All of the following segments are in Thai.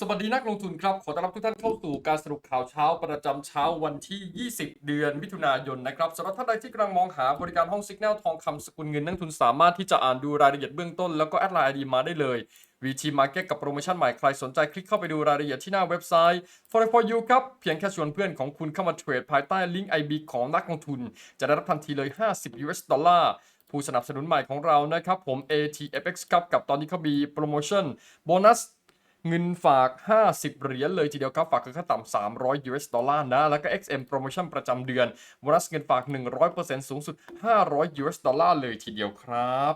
สวัสดีนักลงทุนครับ ขอต้อนรับทุกท่านเข้าสู่การสรุปข่าวเช้าประจำเช้าวันที่ 20 เดือนมิถุนายนนะครับสำหรับท่านใดที่กำลังมองหาบริการห้องสิกแนลทองคำสกุลเงินนักลงทุนสามารถที่จะอ่านดูรายละเอียดเบื้องต้นแล้วก็แอดไลน์ไอดีมาได้เลย VT Market กับโปรโมชั่นใหม่ใครสนใจคลิกเข้าไปดูรายละเอียดที่หน้าเว็บไซต์ for for you ครับ เพียงแค่ชวนเพื่อนของคุณเข้ามาเทรดภายใต้ลิงก์ IB ของนักลงทุน จะได้รับทันทีเลย 50 US ดอลลาร์ผู้สนับสนุนใหม่ของเรานะครับผม ATFX ครับกับตอนนี้เขามีโปรโมชั่นโบนัส เงินฝาก 50 เหรียญเลยทีเดียวครับ ฝากคือขั้นต่ำ300 US ดอลลาร์นะ แล้วก็ XM โปรโมชั่นประจำเดือนโบนัสเงินฝาก 100%สูงสุด 500 US ดอลลาร์เลยทีเดียวครับ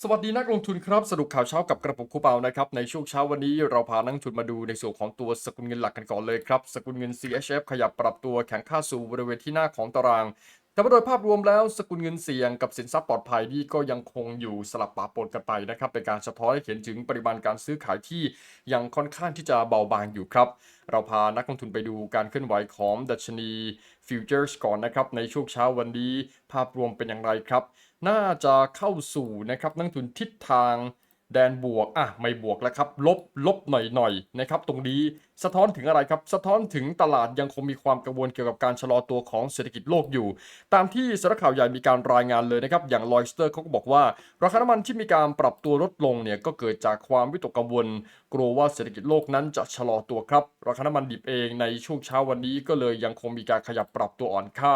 สวัสดีนักลงทุนครับสรุปข่าวเช้ากับกระปุกคูเปานะครับในช่วงเช้าวันนี้เราพานักงทุนมาดูในส่วนของตัวสกุลเงินหลักกันก่อนเลยครับ สกุลเงิน CHF ขยับปรับตัวแข็งค่าสู่บริเวณที่หน้าของตาราง แต่ว่าโดยภาพรวมแล้วสกุลเงินเสี่ยงกับสินทรัพย์ปลอดภัยนี่ก็ยังคงอยู่สลับปะปนกันไปนะครับเป็นการสะท้อนให้เห็นถึงปริมาณการซื้อขายที่ยังค่อนข้างที่จะเบาบางอยู่ครับ เราพานักลงทุนไปดูการเคลื่อนไหวของดัชนีฟิวเจอร์สก่อนนะครับในช่วงเช้าวันนี้ภาพรวมเป็นอย่างไรครับ น่าจะเข้าสู่นะครับนักทุนทิศทางแดนบวกอะไม่บวกแล้วครับ ลบลบหน่อยๆนะครับ ตรงนี้สะท้อนถึงอะไรครับ สะท้อนถึงตลาดยังคงมีความกังวลเกี่ยวกับการชะลอตัวของเศรษฐกิจโลกอยู่ ตามที่สารข่าวใหญ่มีการรายงานเลยนะครับ อย่างลอยสเตอร์เขาก็บอกว่า ราคาน้ำมันที่มีการปรับตัวลดลงเนี่ยก็เกิดจากความวิตกกังวล กลัวว่าเศรษฐกิจโลกนั้นจะชะลอตัวครับ ราคาน้ำมันดิบเองในช่วงเช้าวันนี้ก็เลยยังคงมีการขยับปรับตัวอ่อนค่า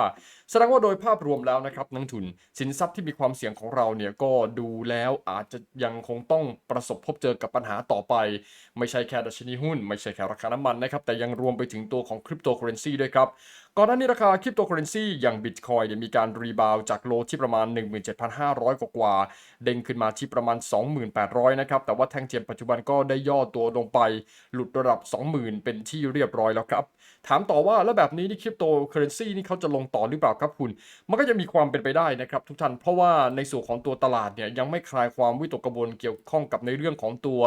แสดงว่าโดยภาพรวมแล้วนะครับนักทุน สินทรัพย์ที่มีความเสี่ยงของเราเนี่ยก็ดูแล้วอาจจะยังคงต้องประสบพบเจอกับปัญหาต่อไป ไม่ใช่แค่ดัชนีหุ้น ไม่ใช่แค่ราคาน้ำมันนะครับแต่ยังรวมไปถึงตัวของคริปโตเคอเรนซีด้วยครับก่อนหน้านี้ราคาคริปโตเคอเรนซีอย่างบิตคอยเนี่ยมีการรีบาวจากโลที่ประมาณ 17,500 กว่ากว่า เด้งขึ้นมาที่ประมาณ 28,000นะครับ แต่ว่าแท่งเทียมปัจจุบันก็ได้ย่อตัวลงไป หลุดระดับ 20,000 เป็นที่เรียบร้อยแล้วครับ ถามต่อว่าแล้วแบบนี้นี่คริปโตเคอเรนซีนี่เขาจะลงต่อหรือเปล่าครับคุณ มันก็จะมีความเป็นไปได้นะครับทุกท่าน เพราะว่าในส่วนของตัวตลาดเนี่ยยังไม่คลายความวิตกกังวลเกี่ยวข้องกับในเรื่องของตัว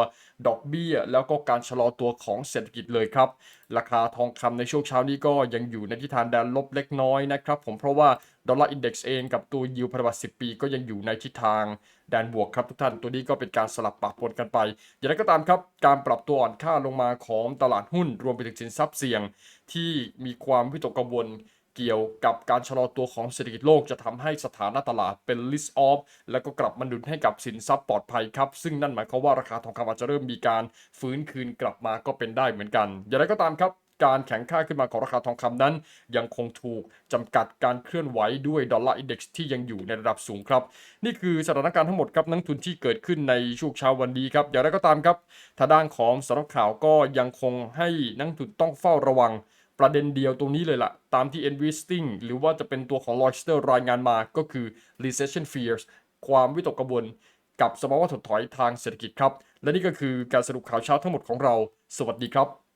ดอกเบี้ย แล้วก็การชะลอตัวของเศรษฐกิจเลยครับ ราคาทองคำในช่วงเช้านี้ก็ยังอยู่ในทิศทางแดนลบเล็กน้อยนะครับผมเพราะว่าดอลลาร์อินเด็กซ์เองกับตัวยิวพันธบัตร10 ปีก็ยังอยู่ในทิศทางแดนบวกครับทุกท่านตัวนี้ก็เป็นการสลับปะปนกันไป อย่างไรก็ตามครับ การปรับตัวอ่อนค่าลงมาของตลาดหุ้นรวมไปถึงสินทรัพย์เสี่ยง ที่มีความวิตกกังวล เกี่ยวกับการชะลอตัวของเศรษฐกิจโลกจะทำให้สถานะตลาดเป็น list off แล้วก็กลับมาหนุนให้กับสินทรัพย์ปลอดภัยครับ ซึ่งนั่นหมายความว่าราคาทองคำอาจจะเริ่มมีการฟื้นคืนกลับมาก็เป็นได้เหมือนกัน อย่างไรก็ตามครับการแข็งค่าขึ้นมาของราคาทองคำนั้น ยังคงถูกจำกัดการเคลื่อนไหวด้วยดอลลาร์อินเด็กซ์ที่ยังอยู่ในระดับสูงครับ นี่คือสถานการณ์ทั้งหมดครับนักทุนที่เกิดขึ้นในช่วงเช้าวันนี้ครับ อย่างไรก็ตามครับทางด้านของสำนักข่าวก็ยังคงให้นักทุนต้องเฝ้าระวัง ประเด็นเดียวตรงนี้เลยล่ะ ตามที่ Investing หรือว่าจะเป็นตัวของ Reuters รายงานมาก็คือ recession fears ความวิตกกังวลกับสภาวะถดถอยทางเศรษฐกิจครับ และนี่ก็คือการสรุปข่าวเช้าทั้งหมดของเรา สวัสดีครับ